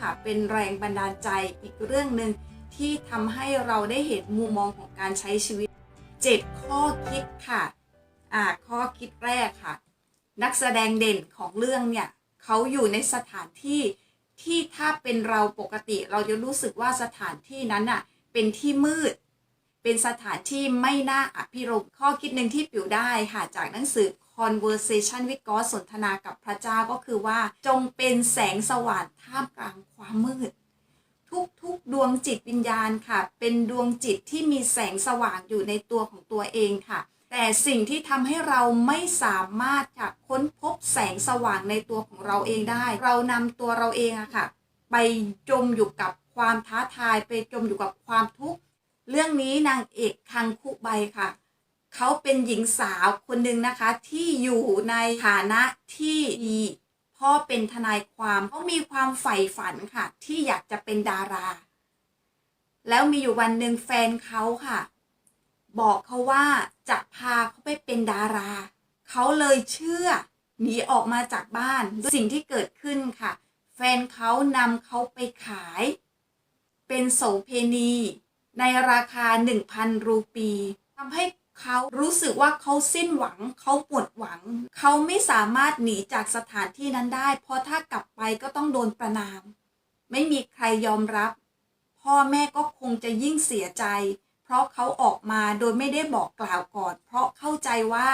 ค่ะ เป็นแรงบันดาลใจอีกเรื่องหนึ่งที่ทำให้เราได้เห็นมุมมองของการใช้ชีวิต 7 ข้อคิดค่ะอ่าข้อคิดแรกค่ะ นักแสดงเด่นของเรื่องเนี่ยเขาอยู่ในสถานที่ที่ถ้าเป็นเราปกติเราจะรู้สึกว่าสถานที่นั้นน่ะเป็นที่มืด เป็นสถานที่ไม่น่าอภิรมข้อคิดหนึ่งที่ปิวได้ค่ะจากหนังสือ Conversation with God สนทนากับพระเจ้าก็คือว่าจงเป็นแสงสว่างท่ามกลางความมืด ทุกๆ ดวงจิตวิญญาณค่ะ เป็นดวงจิตที่มีแสงสว่างอยู่ในตัวของตัวเองค่ะ แต่สิ่งที่ทำให้เราไม่สามารถจะค้นพบแสงสว่างในตัวของเราเองได้ เรานำตัวเราเองอะค่ะ ไปจมอยู่กับความท้าทายไปจมอยู่กับความทุกข์เรื่องนี้นางเอกคังคุใบค่ะ เขาเป็นหญิงสาวคนหนึ่งนะคะที่อยู่ในฐานะที่ดีพ่อเป็นทนายความเขามีความใฝ่ฝันค่ะ ที่อยากจะเป็นดารา แล้วมีอยู่วันหนึ่งแฟนเขาค่ะ บอกเขาว่าจะพาเขาไปเป็นดารา เขาเลยเชื่อหนีออกมาจากบ้านด้วยสิ่งที่เกิดขึ้นค่ะ แฟนเขานำเขาไปขาย เป็นโสเพณี ในราคา 1,000 รูปีทำให้ เขารู้สึกว่าเขาสิ้นหวัง เขาหมดหวัง เขาไม่สามารถหนีจากสถานที่นั้นได้ เพราะถ้ากลับไปก็ต้องโดนประนาม ไม่มีใครยอมรับ พ่อแม่ก็คงจะยิ่งเสียใจ เพราะเขาออกมาโดยไม่ได้บอกกล่าวก่อน เพราะเข้าใจว่า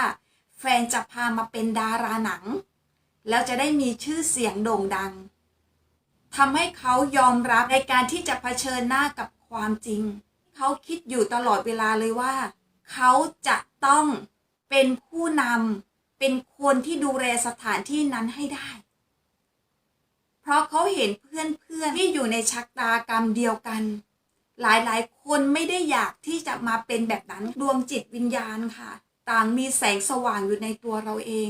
แฟนจะพามาเป็นดาราหนัง แล้วจะได้มีชื่อเสียงโด่งดังทำให้เขายอมรับในการที่จะเผชิญหน้ากับความจริง เขาคิดอยู่ตลอดเวลาเลยว่า เขาจะต้องเป็นผู้นำเป็นคนที่ดูแลสถานที่นั้นให้ได้ เพราะเขาเห็นเพื่อนๆที่อยู่ในชักตากรรมเดียวกัน หลายๆ คนไม่ได้อยากที่จะมาเป็นแบบนั้นดวงจิตวิญญาณค่ะ ต่างมีแสงสว่างอยู่ในตัวเราเอง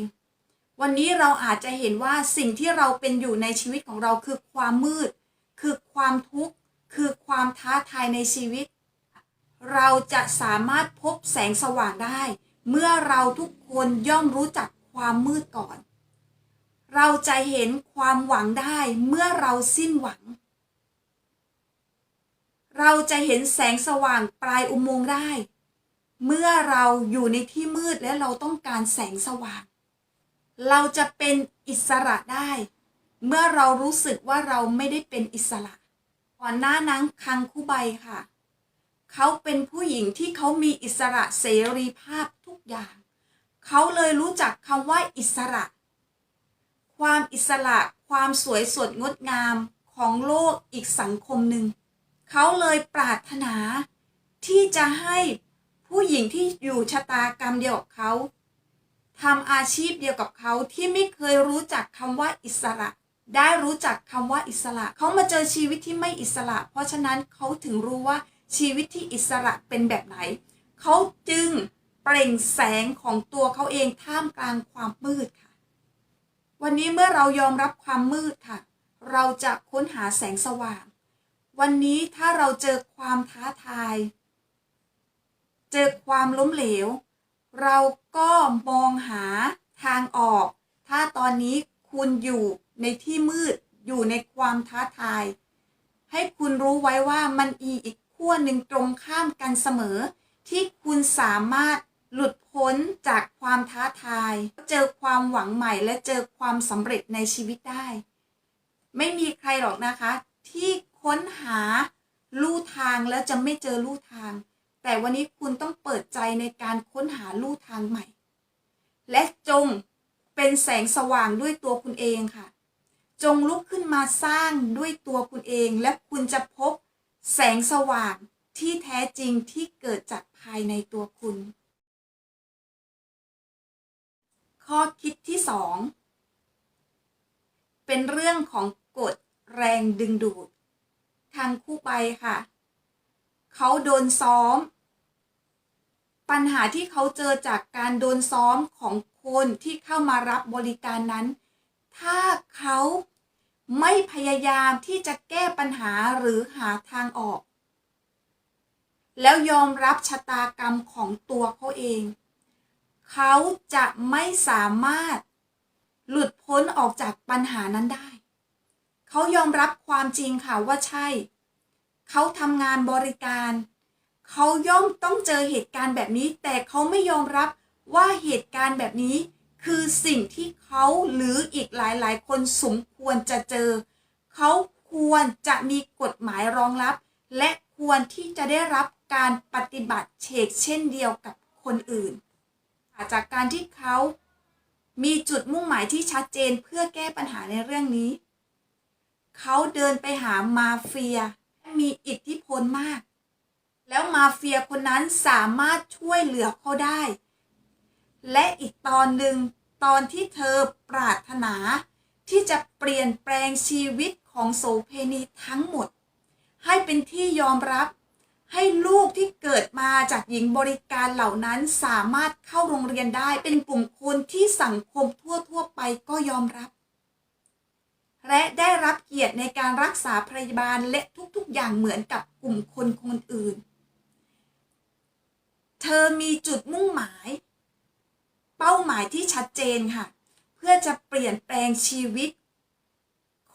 วันนี้เราอาจจะเห็นว่าสิ่งที่เราเป็นอยู่ในชีวิตของเราคือความมืด คือความทุกข์ คือความท้าทายในชีวิต เราจะสามารถพบแสงสว่างได้ เมื่อเราทุกคนย่อมรู้จักความมืดก่อน เราจะเห็นความหวังได้เมื่อเราสิ้นหวัง เราจะเห็นแสงสว่างปลายอุโมงค์ได้ เมื่อเราอยู่ในที่มืดและเราต้องการแสงสว่าง เราจะเป็นอิสระได้ เมื่อเรารู้สึกว่าเราไม่ได้เป็นอิสระ ก่อนหน้านั้นคังคู่ใบค่ะ เขาเป็นผู้หญิงที่เขามีอิสระเสรีภาพทุกอย่าง เขาเลยรู้จักคำว่าอิสระ ความอิสระความสวยสดงดงามของโลกอีกสังคมหนึ่ง เขาเลยปรารถนาที่จะให้ผู้หญิงที่อยู่ชะตากรรมเดียวกับเขาทำอาชีพเดียวกับเขาที่ไม่เคยรู้จักคำว่าอิสระ ได้รู้จักคำว่าอิสระ เขามาเจอชีวิตที่ไม่อิสระ เพราะฉะนั้นเขาถึงรู้ว่า ชีวิตที่อิสระเป็นแบบไหน เขาจึงเปล่งแสงของตัวเขาเองท่ามกลางความมืดค่ะ วันนี้เมื่อเรายอมรับความมืดค่ะ เราจะค้นหาแสงสว่าง วันนี้ถ้าเราเจอความท้าทาย เจอความล้มเหลว เราก็มองหาทางออก ถ้าตอนนี้คุณอยู่ในที่มืดอยู่ในความท้าทาย ให้คุณรู้ไว้ว่ามันอีอีก ขั้วหนึ่งตรงข้ามกันเสมอ ที่คุณสามารถหลุดพ้นจากความท้าทาย เจอความหวังใหม่และเจอความสำเร็จในชีวิตได้ ไม่มีใครหรอกนะคะ ที่ค้นหาลู่ทางแล้วจะไม่เจอลู่ทาง แต่วันนี้คุณต้องเปิดใจในการค้นหาลู่ทางใหม่ และจงเป็นแสงสว่างด้วยตัวคุณเองค่ะ จงลุกขึ้นมาสร้างด้วยตัวคุณเอง และคุณจะพบ แสงสว่างที่แท้จริงที่เกิดจากภายในตัวคุณ ข้อคิดที่สองเป็นเรื่องของกฎแรงดึงดูด ทางคู่ไปค่ะ เขาโดนซ้อม ปัญหาที่เขาเจอจากการโดนซ้อมของคนที่เข้ามารับบริการนั้น ถ้าเขา ไม่พยายามที่จะแก้ปัญหาหรือหาทางออก แล้วยอมรับชะตากรรมของตัวเขาเอง เขาจะไม่สามารถหลุดพ้นออกจากปัญหานั้นได้ เขายอมรับความจริงค่ะว่าใช่ เขาทำงานบริการ เขาย่อมต้องเจอเหตุการณ์แบบนี้ แต่เขาไม่ยอมรับว่าเหตุการณ์แบบนี้ คือสิ่งที่เขาหรืออีกหลายๆ คนสมควรจะเจอ เขาควรจะมีกฎหมายรองรับ และควรที่จะได้รับการปฏิบัติเฉกเช่นเดียวกับคนอื่น จากการที่เขามีจุดมุ่งหมายที่ชัดเจนเพื่อแก้ปัญหาในเรื่องนี้ เขาเดินไปหามาเฟีย มีอิทธิพลมาก แล้วมาเฟียคนนั้นสามารถช่วยเหลือเขาได้ และอีกตอนหนึ่งตอนที่เธอปรารถนา ที่จะเปลี่ยนแปลงชีวิตของโสเพณีทั้งหมด ให้เป็นที่ยอมรับให้ลูกที่เกิดมาจากหญิงบริการเหล่านั้นสามารถเข้าโรงเรียนได้เป็นกลุ่มคนที่สังคมทั่วๆไปก็ยอมรับ และได้รับเกียรติในการรักษาพยาบาลและทุกๆ อย่างเหมือนกับกลุ่มคนคนอื่น เธอมีจุดมุ่งหมายายที่ชัดเจนค่ะ เพื่อจะเปลี่ยนแปลงชีวิต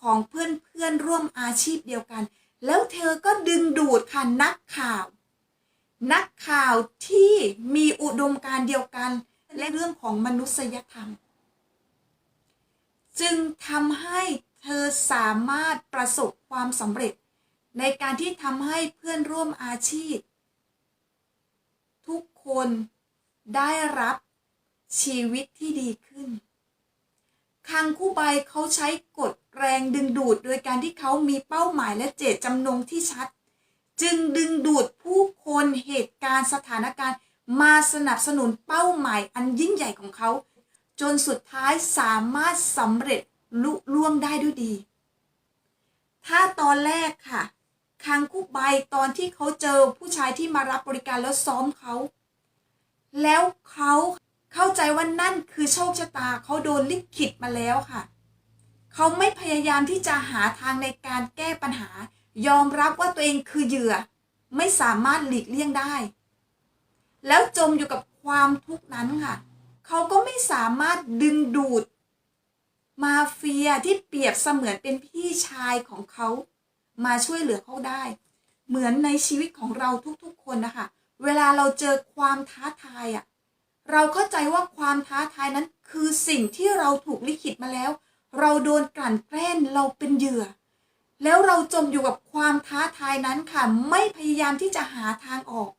ของเพื่อนเพื่อนๆร่วมอาชีพเดียวกัน แล้วเธอก็ดึงดูดค่ะนักข่าว นักข่าวที่มีอุดมการณ์เดียวกัน และเรื่องของมนุษยธรรม จึงทำให้เธอสามารถประสบความสำเร็จ ในการที่ทำให้เพื่อนร่วมอาชีพ ทุกคนได้รับ ชีวิตที่ดีขึ้น คังคู่ใบเขาใช้กฎแรงดึงดูดโดยการที่เขามีเป้าหมายและเจตจำนงที่ชัด จึงดึงดูดผู้คนเหตุการณ์สถานการณ์ มาสนับสนุนเป้าหมายอันยิ่งใหญ่ของเขา จนสุดท้ายสามารถสำเร็จลุล่วงได้ด้วยดี ถ้าตอนแรกค่ะคังคุกใบตอนที่เขาเจอผู้ชายที่มารับบริการแล้วซ้อมเขา แล้วเขา เข้าใจว่านั่นคือโชคชะตาเขาโดนลิขิตมาแล้วค่ะ เขาไม่พยายามที่จะหาทางในการแก้ปัญหา ยอมรับว่าตัวเองคือเหยื่อ ไม่สามารถหลีกเลี่ยงได้ แล้วจมอยู่กับความทุกข์นั้นค่ะ เขาก็ไม่สามารถดึงดูด มาเฟียที่เปรียบเสมือนเป็นพี่ชายของเขา มาช่วยเหลือเขาได้ เหมือนในชีวิตของเราทุกๆคนนะคะ เวลาเราเจอความท้าทายอะ่ะ เราเข้าใจว่าความท้าทายนั้นคือสิ่งที่เราถูกลิขิตมาแล้ว เราโดนกลั่นแกล้งเราเป็นเหยื่อ แล้วเราจมอยู่กับความท้าทายนั้นค่ะ ไม่พยายามที่จะหาทางออก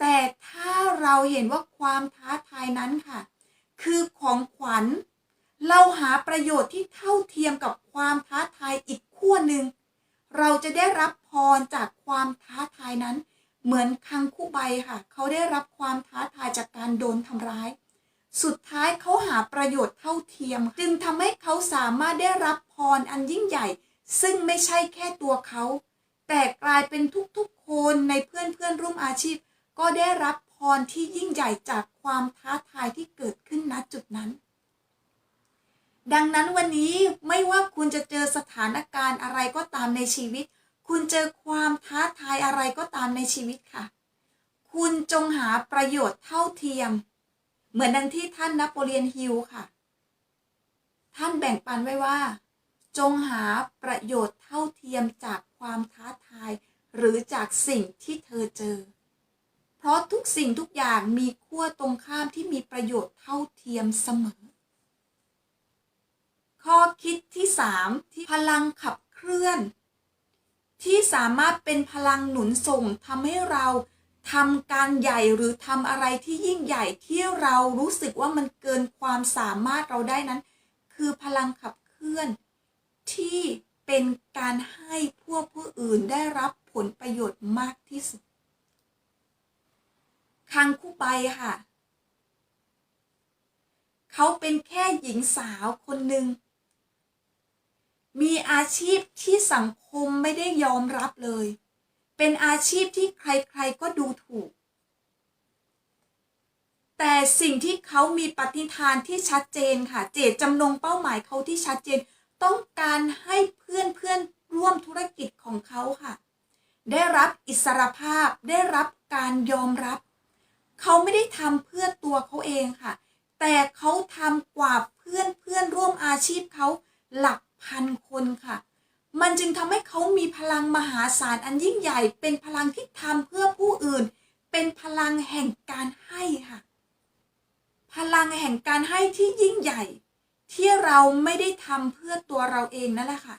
แต่ถ้าเราเห็นว่าความท้าทายนั้นค่ะ คือของขวัญ เราหาประโยชน์ที่เท่าเทียมกับความท้าทายอีกขั้วหนึ่ง เราจะได้รับพรจากความท้าทายนั้น เหมือนคังคู่ใบค่ะ เขาได้รับความท้าทายจากการโดนทำร้าย สุดท้ายเขาหาประโยชน์เท่าเทียม จึงทำให้เขาสามารถได้รับพรอันยิ่งใหญ่ ซึ่งไม่ใช่แค่ตัวเขา แต่กลายเป็นทุกๆคนในเพื่อนเพื่อนๆร่วมอาชีพ ก็ได้รับพรที่ยิ่งใหญ่จากความท้าทายที่เกิดขึ้นณจุดนั้นดังนั้นวันนี้ไม่ว่าคุณจะเจอสถานการณ์อะไรก็ตามในชีวิต คุณเจอความท้าทายอะไรก็ตามในชีวิตค่ะ คุณจงหาประโยชน์เท่าเทียม เหมือนดังที่ท่านนโปเลียนฮิลค่ะ ท่านแบ่งปันไว้ว่า จงหาประโยชน์เท่าเทียมจากความท้าทาย หรือจากสิ่งที่เธอเจอ เพราะทุกสิ่งทุกอย่างมีขั้วตรงข้ามที่มีประโยชน์เท่าเทียมเสมอ ข้อคิดที่ 3 ที่พลังขับเคลื่อน ที่สามารถเป็นพลังหนุนส่งทำให้เราทำการใหญ่หรือทำอะไรที่ยิ่งใหญ่ที่เรารู้สึกว่ามันเกินความสามารถเราได้นั้น คือพลังขับเคลื่อน ที่เป็นการให้พวกผู้อื่นได้รับผลประโยชน์มากที่สุดคังคู่ใบค่ะ เขาเป็นแค่หญิงสาวคนหนึ่ง มีอาชีพที่สังคมไม่ได้ยอมรับเลย เป็นอาชีพที่ใครๆก็ดูถูก แต่สิ่งที่เขามีปฏิฐานที่ชัดเจนค่ะ เจตจำนงเป้าหมายเขาที่ชัดเจน ต้องการให้เพื่อนเพื่อนๆร่วมธุรกิจของเขาค่ะ ได้รับอิสรภาพ ได้รับการยอมรับ เขาไม่ได้ทำเพื่อตัวเขาเองค่ะ แต่เขาทำกว่าเพื่อนเพื่อนๆร่วมอาชีพเขาหลัก พันคนค่ะ มันจึงทำให้เขามีพลังมหาศาลอันยิ่งใหญ่ เป็นพลังที่ทำเพื่อผู้อื่น เป็นพลังแห่งการให้ค่ะ พลังแห่งการให้ที่ยิ่งใหญ่ ที่เราไม่ได้ทำเพื่อตัวเราเองนั่นแหละค่ะ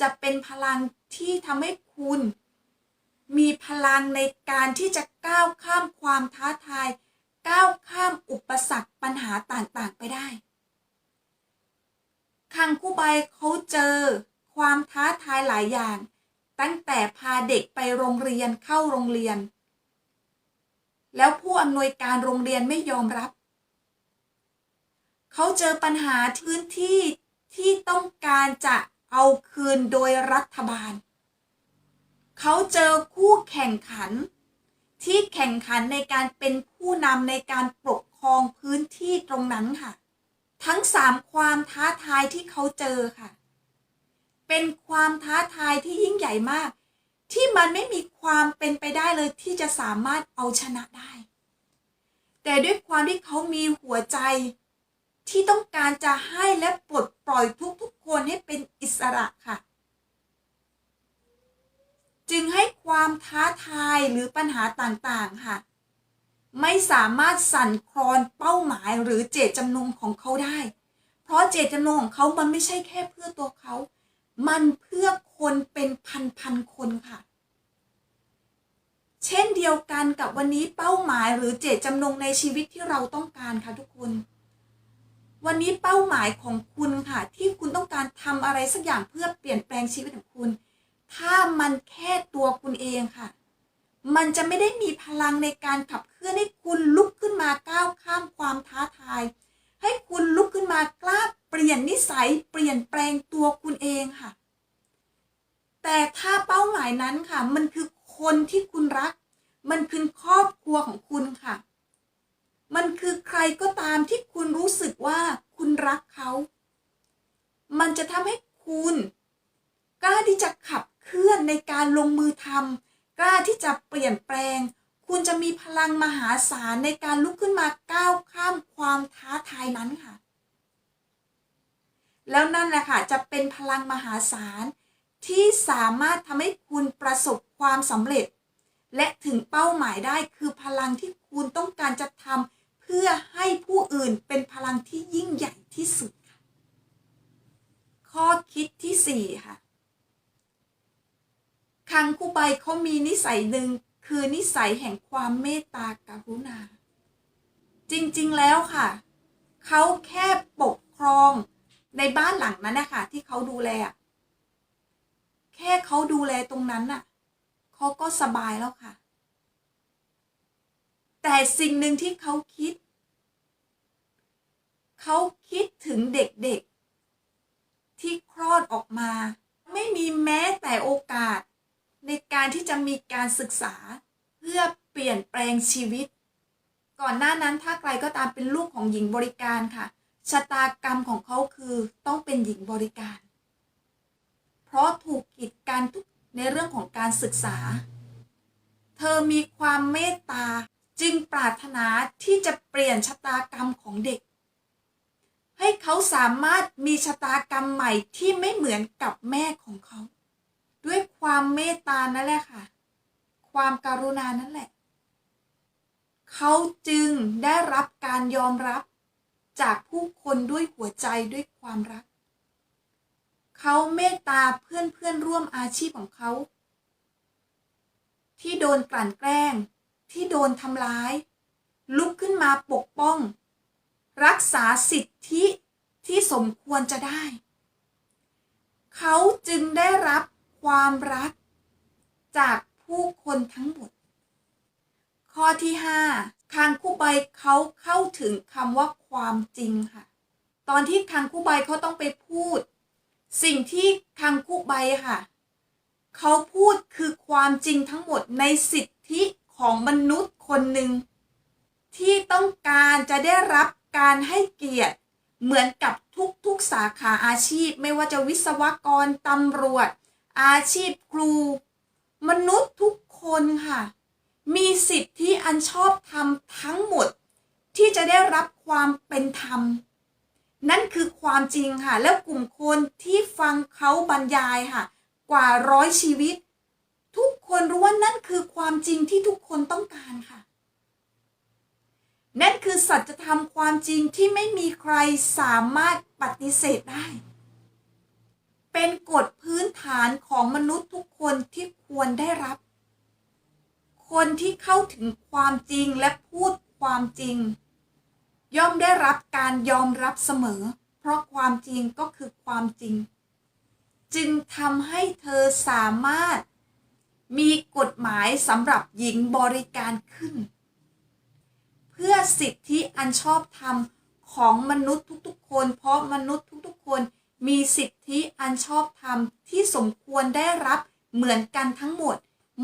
จะเป็นพลังที่ทำให้คุณ มีพลังในการที่จะก้าวข้ามความท้าทาย ก้าวข้ามอุปสรรคปัญหาต่างๆ ไปได้ คังคู่ใบเขาเจอความท้าทายหลายอย่าง ตั้งแต่พาเด็กไปโรงเรียนเข้าโรงเรียน แล้วผู้อำนวยการโรงเรียนไม่ยอมรับ เขาเจอปัญหาพื้นที่ที่ต้องการจะเอาคืนโดยรัฐบาล เขาเจอคู่แข่งขัน ที่แข่งขันในการเป็นผู้นำในการปกครองพื้นที่ตรงนั้นค่ะ ทั้งสามความท้าทายที่เขาเจอค่ะ เป็นความท้าทายที่ยิ่งใหญ่มาก ที่มันไม่มีความเป็นไปได้เลยที่จะสามารถเอาชนะได้ แต่ด้วยความที่เขามีหัวใจที่ต้องการจะให้และปลดปล่อยทุกๆคนให้เป็นอิสระค่ะ จึงให้ความท้าทายหรือปัญหาต่างๆค่ะ ไม่สามารถสั่นคลอนเป้าหมายหรือเจตจำนงของเขาได้ เพราะเจตจำนงของเขามันไม่ใช่แค่เพื่อตัวเขา มันเพื่อคนเป็นพันๆคนค่ะ เช่นเดียวกันกับวันนี้เป้าหมายหรือเจตจำนงในชีวิตที่เราต้องการค่ะทุกคน วันนี้เป้าหมายของคุณค่ะ ที่คุณต้องการทำอะไรสักอย่างเพื่อเปลี่ยนแปลงชีวิตของคุณ ถ้ามันแค่ตัวคุณเองค่ะ มันจะไม่ได้มีพลังในการขับเคลื่อนให้คุณลุกขึ้นมาก้าวข้ามความท้าทาย ให้คุณลุกขึ้นมากล้าเปลี่ยนนิสัยเปลี่ยนแปลงตัวคุณเองค่ะ แต่ถ้าเป้าหมายนั้นค่ะ มันคือคนที่คุณรัก มันคือครอบครัวของคุณค่ะ มันคือใครก็ตามที่คุณรู้สึกว่าคุณรักเขา มันจะทำให้คุณกล้าที่จะขับเคลื่อนในการลงมือทำ กล้าที่จะเปลี่ยนแปลง คุณจะมีพลังมหาศาลในการลุกขึ้นมาก้าวข้ามความท้าทายนั้นค่ะ แล้วนั่นแหละค่ะจะเป็นพลังมหาศาลที่สามารถทำให้คุณประสบความสำเร็จ และถึงเป้าหมายได้คือพลังที่คุณต้องการจะทำเพื่อให้ผู้อื่นเป็นพลังที่ยิ่งใหญ่ที่สุดค่ะข้อคิดที่สี่ค่ะ คังคูใบเขามีนิสัยหนึ่งคือนิสัยแห่งความเมตตากรุณา จริงๆแล้วค่ะ เขาแค่ปกครองในบ้านหลังนั้นนะคะที่เขาดูแล แค่เขาดูแลตรงนั้นน่ะเขาก็สบายแล้วค่ะ แต่สิ่งหนึ่งที่เขาคิด เขาคิดถึงเด็กๆ ที่คลอดออกมา ไม่มีแม้แต่โอกาส ในการที่จะมี การศึกษา เพื่อเปลี่ยนแปลงชีวิต ก่อนหน้านั้นถ้าใครก็ตามเป็นลูกของหญิงบริการค่ะ ชะตากรรมของเขาคือต้องเป็นหญิงบริการ เพราะถูกกีดกันทุกในเรื่องของการศึกษา เธอมีความเมตตาจึงปรารถนาที่จะเปลี่ยนชะตากรรมของเด็ก ให้เขาสามารถมีชะตากรรมใหม่ที่ไม่เหมือนกับแม่ของเขา ด้วยความเมตตานั่นแหละค่ะ ความการุณานั่นแหละ เขาจึงได้รับการยอมรับจากผู้คนด้วยหัวใจด้วยความรัก เขาเมตตาเพื่อนเพื่อนร่วมอาชีพของเขา ที่โดนกลั่นแกล้ง ที่โดนทำร้าย ลุกขึ้นมาปกป้อง รักษาสิทธิที่สมควรจะได้ เขาจึงได้รับความรักจาก ผู้คนทั้งหมด ข้อที่ 5 คางคู่ใบเขาเข้าถึงคำว่าความจริงค่ะ ตอนที่คางคู่ใบเขาต้องไปพูด สิ่งที่คางคู่ใบค่ะ เขาพูดคือความจริงทั้งหมดในสิทธิของมนุษย์คนหนึ่งที่ต้องการจะได้รับการให้เกียรติเหมือนกับทุกๆสาขาอาชีพ ไม่ว่าจะวิศวกรตำรวจ อาชีพครู มนุษย์ทุกคนค่ะ มีสิทธิอันชอบธรรมทั้งหมด ที่จะได้รับความเป็นธรรม นั่นคือความจริงค่ะ แล้วกลุ่มคนที่ฟังเขาบรรยายค่ะ กว่าร้อยชีวิต ทุกคนรู้ว่านั่นคือความจริงที่ทุกคนต้องการค่ะ นั่นคือสัจธรรมความจริงที่ไม่มีใครสามารถปฏิเสธได้ เป็นกฎพื้นฐานของมนุษย์ทุกคนที่ควรได้รับ คนที่เข้าถึงความจริงและพูดความจริง ย่อมได้รับการยอมรับเสมอ เพราะความจริงก็คือความจริง จึงทำให้เธอสามารถมีกฎหมายสำหรับหญิงบริการขึ้น เพื่อสิทธิอันชอบธรรมของมนุษย์ทุกๆคน เพราะมนุษย์ทุกๆคน มีสิทธิอันชอบธรรมที่สมควรได้รับเหมือนกันทั้งหมด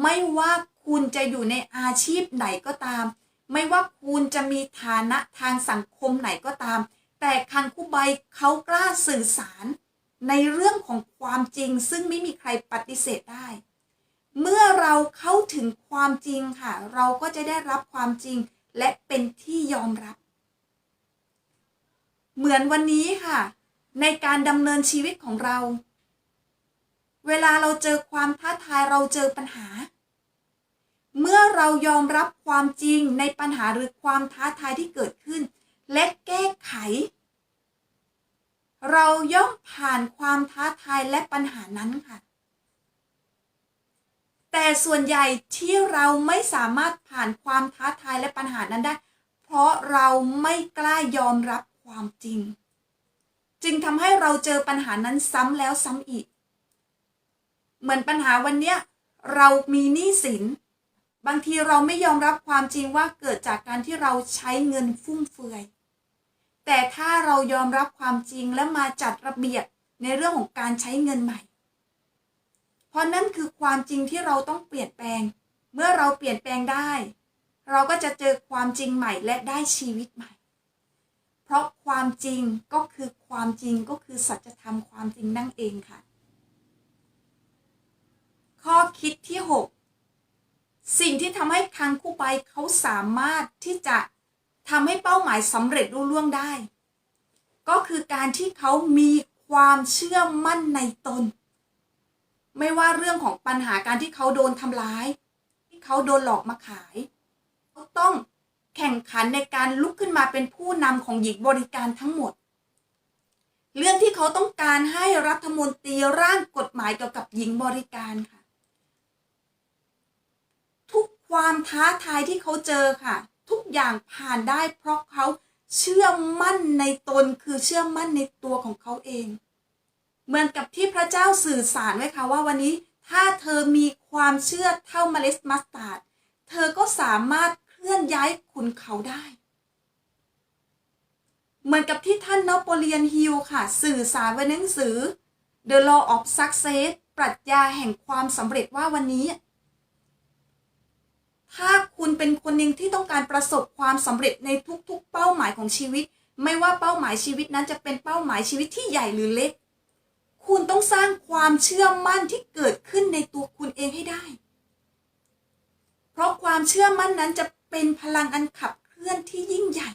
ไม่ว่าคุณจะอยู่ในอาชีพไหนก็ตาม ไม่ว่าคุณจะมีฐานะทางสังคมไหนก็ตาม แต่คังคูใบเขากล้าสื่อสาร ในเรื่องของความจริงซึ่งไม่มีใครปฏิเสธได้ เมื่อเราเข้าถึงความจริงค่ะ เราก็จะได้รับความจริงและเป็นที่ยอมรับ เหมือนวันนี้ค่ะ ในการดำเนินชีวิตของเรา เวลาเราเจอความท้าทายเราเจอปัญหา เมื่อเรายอมรับความจริงในปัญหาหรือความท้าทายที่เกิดขึ้น และแก้ไข เราย่อมผ่านความท้าทายและปัญหานั้นค่ะ แต่ส่วนใหญ่ที่เราไม่สามารถผ่านความท้าทายและปัญหานั้นได้ เพราะเราไม่กล้ายอมรับความจริง จึงทำให้เราเจอปัญหานั้นซ้ำแล้วซ้ำอีก เหมือนปัญหาวันเนี้ยเรามีหนี้สิน บางทีเราไม่ยอมรับความจริงว่าเกิดจากการที่เราใช้เงินฟุ่มเฟือย แต่ถ้าเรายอมรับความจริงและมาจัดระเบียบในเรื่องของการใช้เงินใหม่ เพราะนั่นคือความจริงที่เราต้องเปลี่ยนแปลง เมื่อเราเปลี่ยนแปลงได้ เราก็จะเจอความจริงใหม่และได้ชีวิตใหม่ ราะความจริงก็คือความจริงก็คือสัจธรรมความจริงนั่นเองค่ะ ข้อคิดที่ 6 สิ่งที่ทำให้คังคู่ไปเขาสามารถที่จะทำให้เป้าหมายสำเร็จรุ่ล่วงได้ ก็คือการที่เขามีความเชื่อมั่นในตน ไม่ว่าเรื่องของปัญหาการที่เขาโดนทำร้าย ที่เขาโดนหลอกมาขาย เขาต้อง ข่งขันในการลุกขึ้นมาเป็นผู้นำของหญิงบริการทั้งหมด เรื่องที่เขาต้องการให้รัฐมนตรีร่างกฎหมายเกี่ยวกับหญิงบริการค่ะ ทุกความท้าทายที่เขาเจอค่ะ ทุกอย่างผ่านได้เพราะเขาเชื่อมั่นในตนคือเชื่อมั่นในตัวของเขาเอง เหมือนกับที่พระเจ้าสื่อสารไว้ค่ะว่าวันนี้ถ้าเธอมีความเชื่อเท่าเมล็ดมัสตาร์ดเธอก็สามารถ เคลื่อนย้ายขุนเขาได้ เหมือนกับที่ท่านนโปเลียนฮิลค่ะ สื่อสารไว้ในหนังสือ The Law of Success ปรัชญาแห่งความสำเร็จว่าวันนี้ ถ้าคุณเป็นคนหนึ่งที่ต้องการประสบความสำเร็จในทุกๆ เป้าหมายของชีวิต ไม่ว่าเป้าหมายชีวิตนั้นจะเป็นเป้าหมายชีวิตที่ใหญ่หรือเล็ก คุณต้องสร้างความเชื่อมั่นที่เกิดขึ้นในตัวคุณเองให้ได้ เพราะความเชื่อมั่นนั้นจะ เป็นพลังอันขับเคลื่อนที่ยิ่งใหญ่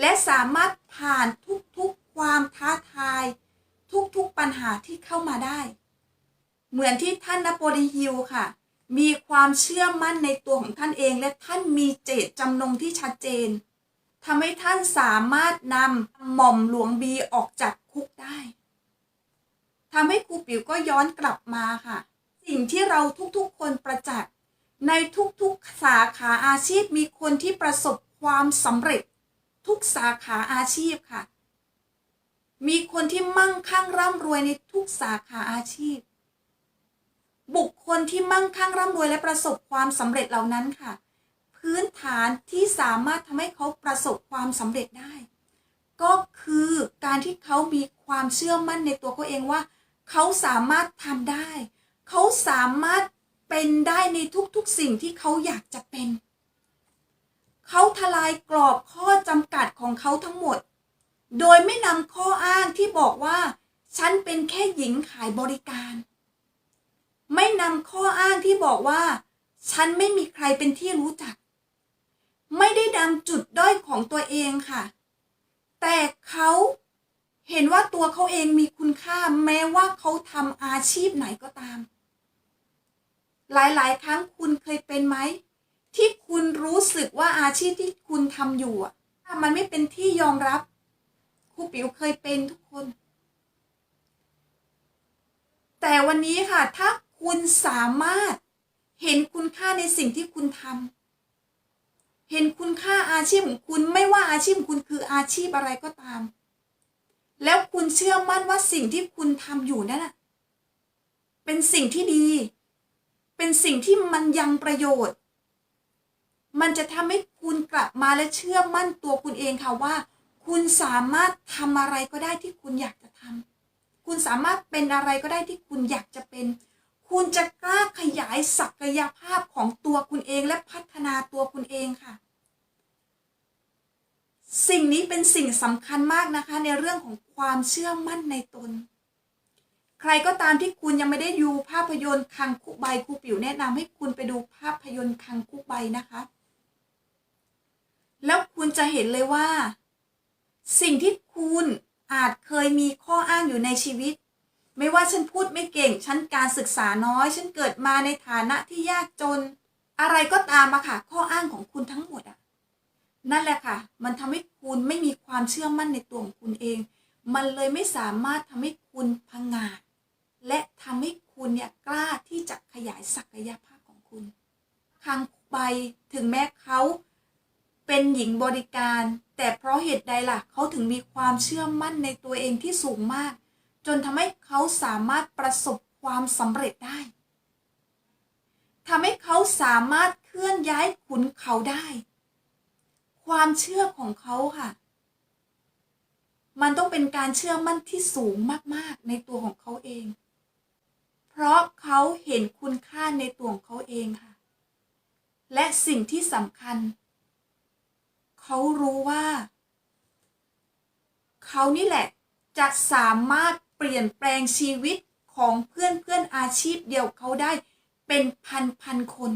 และสามารถผ่านทุกๆความท้าทาย ทุกๆปัญหาที่เข้ามาได้ เหมือนที่ท่านนโปเลียนฮิลค่ะ มีความเชื่อมั่นในตัวของท่านเอง และท่านมีเจตจำนงที่ชัดเจนทำให้ท่านสามารถนำหม่อมหลวงบีออกจากคุกได้ทำให้ครูปิ๋วก็ย้อนกลับมาค่ะ สิ่งที่เราทุกๆคนประจักษ์ ในทุกๆสาขาอาชีพมีคนที่ประสบความสำเร็จทุกสาขาอาชีพค่ะ มีคนที่มั่งคั่งร่ำรวยในทุกสาขาอาชีพ บุคคลที่มั่งคั่งร่ำรวยและประสบความสำเร็จเหล่านั้นค่ะ พื้นฐานที่สามารถทำให้เขาประสบความสำเร็จได้ ก็คือการที่เขามีความเชื่อมั่นในตัวเขาเองว่า เขาสามารถทำได้ เขาสามารถ เป็นได้ในทุกๆสิ่งที่เขาอยากจะเป็น เขาทลายกรอบข้อจำกัดของเขาทั้งหมด โดยไม่นำข้ออ้างที่บอกว่า ฉันเป็นแค่หญิงขายบริการ ไม่นำข้ออ้างที่บอกว่า ฉันไม่มีใครเป็นที่รู้จัก ไม่ได้ดำจุดด้อยของตัวเองค่ะ แต่เขาเห็นว่าตัวเขาเองมีคุณค่าแม้ว่าเขาทำอาชีพไหนก็ตาม หลาย ๆ ครั้งคุณเคยเป็นไหม ที่คุณรู้สึกว่าอาชีพที่คุณทำอยู่อะมันไม่เป็นที่ยอมรับครูปิ๋วเคยเป็นทุกคน แต่วันนี้ค่ะ ถ้าคุณสามารถเห็นคุณค่าในสิ่งที่คุณทำเห็นคุณค่าอาชีพของคุณไม่ว่าอาชีพของคุณคืออาชีพอะไรก็ตาม แล้วคุณเชื่อมั่นว่าสิ่งที่คุณทำอยู่นั่นเป็นสิ่งที่ดี เป็นสิ่งที่มันยังประโยชน์ มันจะทำให้คุณกลับมาและเชื่อมั่นตัวคุณเองค่ะว่า คุณสามารถทำอะไรก็ได้ที่คุณอยากจะทำคุณสามารถเป็นอะไรก็ได้ที่คุณอยากจะเป็น คุณจะกล้าขยายศักยภาพของตัวคุณเองและพัฒนาตัวคุณเองค่ะ สิ่งนี้เป็นสิ่งสำคัญมากนะคะในเรื่องของความเชื่อมั่นในตน ใครก็ตามที่คุณยังไม่ได้ดูภาพยนตร์คังคุใบครูปิ๋วแนะนำให้คุณไปดูภาพยนตร์คังคุใบนะคะ แล้วคุณจะเห็นเลยว่า สิ่งที่คุณอาจเคยมีข้ออ้างอยู่ในชีวิต ไม่ว่าฉันพูดไม่เก่ง ฉันการศึกษาน้อย ฉันเกิดมาในฐานะที่ยากจน อะไรก็ตามอะค่ะ ข้ออ้างของคุณทั้งหมดอะนั่นแหละค่ะ มันทำให้คุณไม่มีความเชื่อมั่นในตัวของคุณเอง มันเลยไม่สามารถทำให้คุณพังงาด และทำให้คุณเนี่ยกล้าที่จะขยายศักยภาพของคุณ ครั้งไปถึงแม้เขาเป็นหญิงบริการ แต่เพราะเหตุใดล่ะเขาถึงมีความเชื่อมั่นในตัวเองที่สูงมาก จนทำให้เขาสามารถประสบความสำเร็จได้ทำให้เขาสามารถเคลื่อนย้ายขุนเขาได้ ความเชื่อของเขาค่ะ มันต้องเป็นการเชื่อมั่นที่สูงมากๆในตัวของเขาเอง เขาเห็นคุณค่าในตัวของเขาเองค่ะ และสิ่งที่สำคัญ เขารู้ว่า เขานี่แหละจะสามารถเปลี่ยนแปลงชีวิตของเพื่อนเพื่อนอาชีพเดียวเขาได้เป็นพันพันคน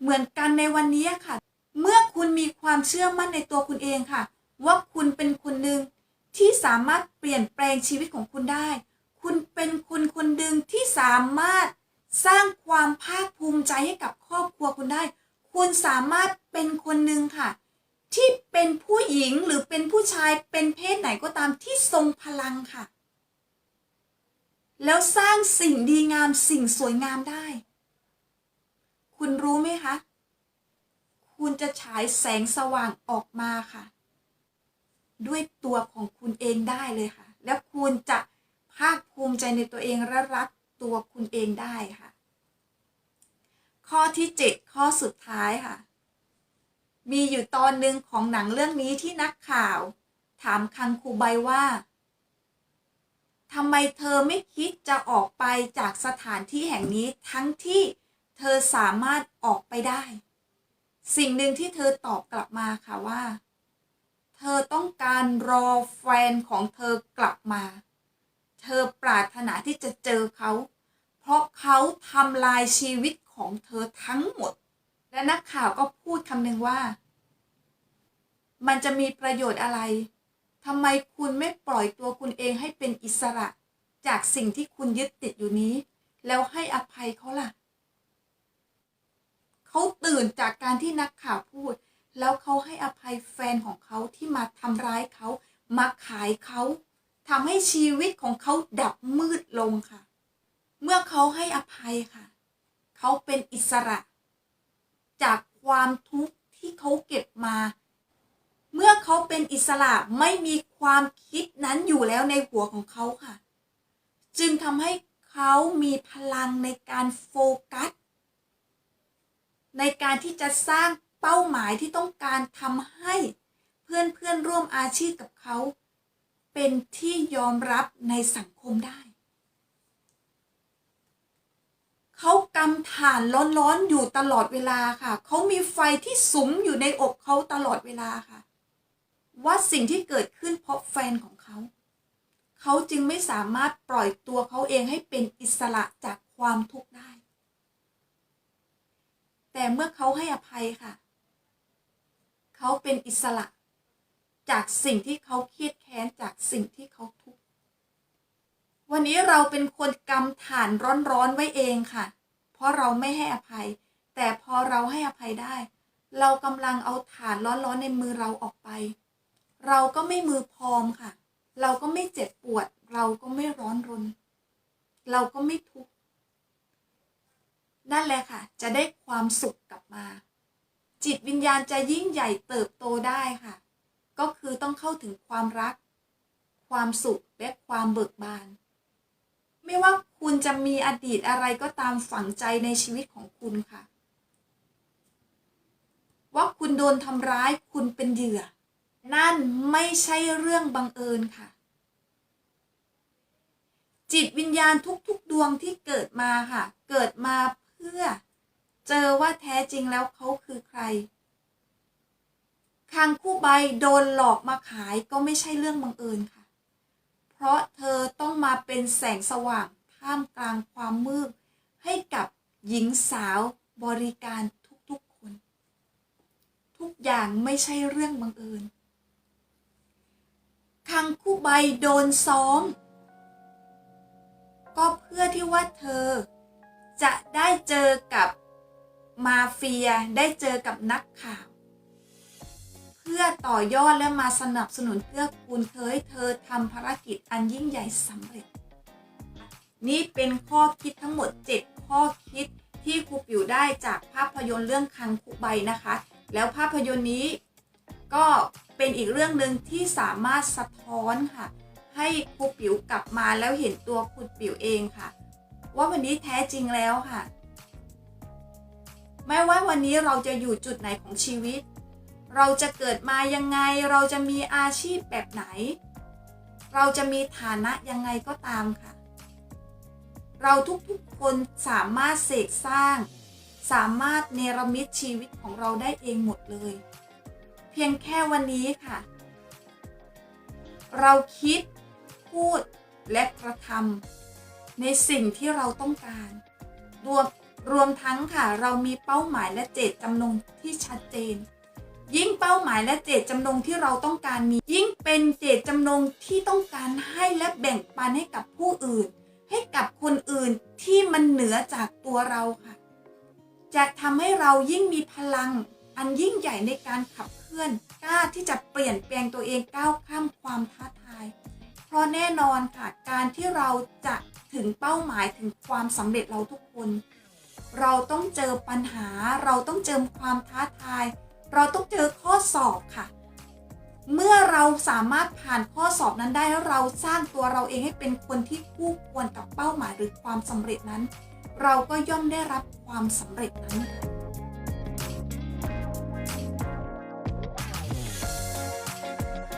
เหมือนกันในวันนี้ค่ะ เมื่อคุณมีความเชื่อมั่นในตัวคุณเองค่ะ ว่าคุณเป็นคนหนึ่งที่สามารถเปลี่ยนแปลงชีวิตของคุณได้ คุณเป็นคนคนหนึ่งที่สามารถสร้างความภาคภูมิใจให้กับครอบครัวคุณได้ คุณสามารถเป็นคนหนึ่งค่ะ ที่เป็นผู้หญิงหรือเป็นผู้ชายเป็นเพศไหนก็ตามที่ทรงพลังค่ะ แล้วสร้างสิ่งดีงามสิ่งสวยงามได้ คุณรู้ไหมคะ คุณจะฉายแสงสว่างออกมาค่ะ ด้วยตัวของคุณเองได้เลยค่ะ แล้วคุณจะ ภาคภูมิใจในตัวเองและรักตัวคุณเองได้ค่ะ ข้อที่ 7 ข้อสุดท้ายค่ะ มีอยู่ตอนหนึ่งของหนังเรื่องนี้ที่นักข่าว ถามคังคูใบว่าทำไมเธอไม่คิดจะออกไปจากสถานที่แห่งนี้ทั้งที่เธอสามารถออกไปได้ สิ่งหนึ่งที่เธอตอบกลับมาค่ะว่า เธอต้องการรอแฟนของเธอกลับมา เธอปรารถนาที่จะเจอเขา เพราะเขาทำลายชีวิตของเธอทั้งหมด และนักข่าวก็พูดคำหนึ่งว่า มันจะมีประโยชน์อะไรทำไมคุณไม่ปล่อยตัวคุณเองให้เป็นอิสระ จากสิ่งที่คุณยึดติดอยู่นี้ แล้วให้อภัยเขาล่ะ เขาตื่นจากการที่นักข่าวพูด แล้วเขาให้อภัยแฟนของเขาที่มาทำร้ายเขา มาขายเขา ทำให้ชีวิตของเขาดับมืดลงค่ะ เมื่อเขาให้อภัยค่ะ เขาเป็นอิสระ จากความทุกข์ที่เขาเก็บมา เมื่อเขาเป็นอิสระไม่มีความคิดนั้นอยู่แล้วในหัวของเขาค่ะ จึงทำให้เขามีพลังในการโฟกัส ในการที่จะสร้างเป้าหมายที่ต้องการทำให้เพื่อนเพื่อนๆร่วมอาชีพกับเขา เป็นที่ยอมรับในสังคมได้ เขากำฐานร้อนๆอยู่ตลอดเวลาค่ะ เขามีไฟที่สุมอยู่ในอกเขาตลอดเวลาค่ะ ว่าสิ่งที่เกิดขึ้นเพราะแฟนของเขา เขาจึงไม่สามารถปล่อยตัวเขาเองให้เป็นอิสระจากความทุกข์ได้ แต่เมื่อเขาให้อภัยค่ะ เขาเป็นอิสระ จากสิ่งที่เขาเครียดแค้นจากสิ่งที่เขาทุกข์วันนี้เราเป็นคนกำฐานร้อนๆไว้เองค่ะ เพราะเราไม่ให้อภัย แต่พอเราให้อภัยได้ เรากำลังเอาฐานร้อนๆในมือเราออกไป เราก็ไม่มือพองค่ะ เราก็ไม่เจ็บปวด เราก็ไม่ร้อนรน เราก็ไม่ทุกข์นั่นแหละค่ะ จะได้ความสุขกลับมา จิตวิญญาณจะยิ่งใหญ่เติบโตได้ค่ะ ก็คือต้องเข้าถึงความรัก ความสุขและความเบิกบาน ไม่ว่าคุณจะมีอดีตอะไรก็ตามฝังใจในชีวิตของคุณค่ะ ว่าคุณโดนทำร้ายคุณเป็นเหยื่อ นั่นไม่ใช่เรื่องบังเอิญค่ะ จิตวิญญาณทุกๆดวงที่เกิดมาค่ะ เกิดมาเพื่อ เจอว่าแท้จริงแล้วเขาคือใคร คางคู่ใบโดนหลอกมาขายก็ไม่ใช่เรื่องบังเอิญค่ะ เพราะเธอต้องมาเป็นแสงสว่างท่ามกลางความมืดให้กับหญิงสาวบริการทุกๆคน ทุกอย่างไม่ใช่เรื่องบังเอิญคังคู่ใบโดนซ้อม ก็เพื่อที่ว่าเธอจะได้เจอกับมาเฟียได้เจอกับนักข่าว เพื่อต่อยอดและมาสนับสนุนเพื่อคุณเธอให้เธอทำภารกิจอันยิ่งใหญ่สำเร็จ นี่เป็นข้อคิดทั้งหมด 7 ข้อคิดที่ครูปิวได้จากภาพยนตร์เรื่องคังคุใบนะคะ แล้วภาพยนตร์นี้ก็เป็นอีกเรื่องหนึ่งที่สามารถสะท้อนค่ะ ให้ครูปิวกลับมาแล้วเห็นตัวครูปิวเองค่ะ ว่าวันนี้แท้จริงแล้วค่ะ ไม่ว่าวันนี้เราจะอยู่จุดไหนของชีวิต เราจะเกิดมายังไง เราจะมีอาชีพแบบไหน เราจะมีฐานะยังไงก็ตามค่ะ เราทุกๆคนสามารถเสกสร้าง สามารถเนรมิตชีวิตของเราได้เองหมดเลย เพียงแค่วันนี้ค่ะ เราคิด พูดและกระทำในสิ่งที่เราต้องการรวมรวมทั้งค่ะ เรามีเป้าหมายและเจตจำนงที่ชัดเจน ยิ่งเป้าหมายและเจตจำนงที่เราต้องการมี ยิ่งเป็นเจตจำนงที่ต้องการให้และแบ่งปันให้กับผู้อื่น ให้กับคนอื่นที่มันเหนือจากตัวเราค่ะ จะทำให้เรายิ่งมีพลัง อันยิ่งใหญ่ในการขับเคลื่อนกล้าที่จะเปลี่ยนแปลงตัวเองก้าวข้ามความท้าทาย เพราะแน่นอนค่ะการที่เราจะถึงเป้าหมายถึงความสำเร็จเราทุกคน เราต้องเจอปัญหาเราต้องเจอความท้าทาย เราต้องเจอข้อสอบค่ะ เมื่อเราสามารถผ่านข้อสอบนั้นได้แล้วเราสร้างตัวเราเองให้เป็นคนที่คู่ควรกับเป้าหมายหรือความสำเร็จนั้น เราก็ย่อมได้รับความสำเร็จนั้น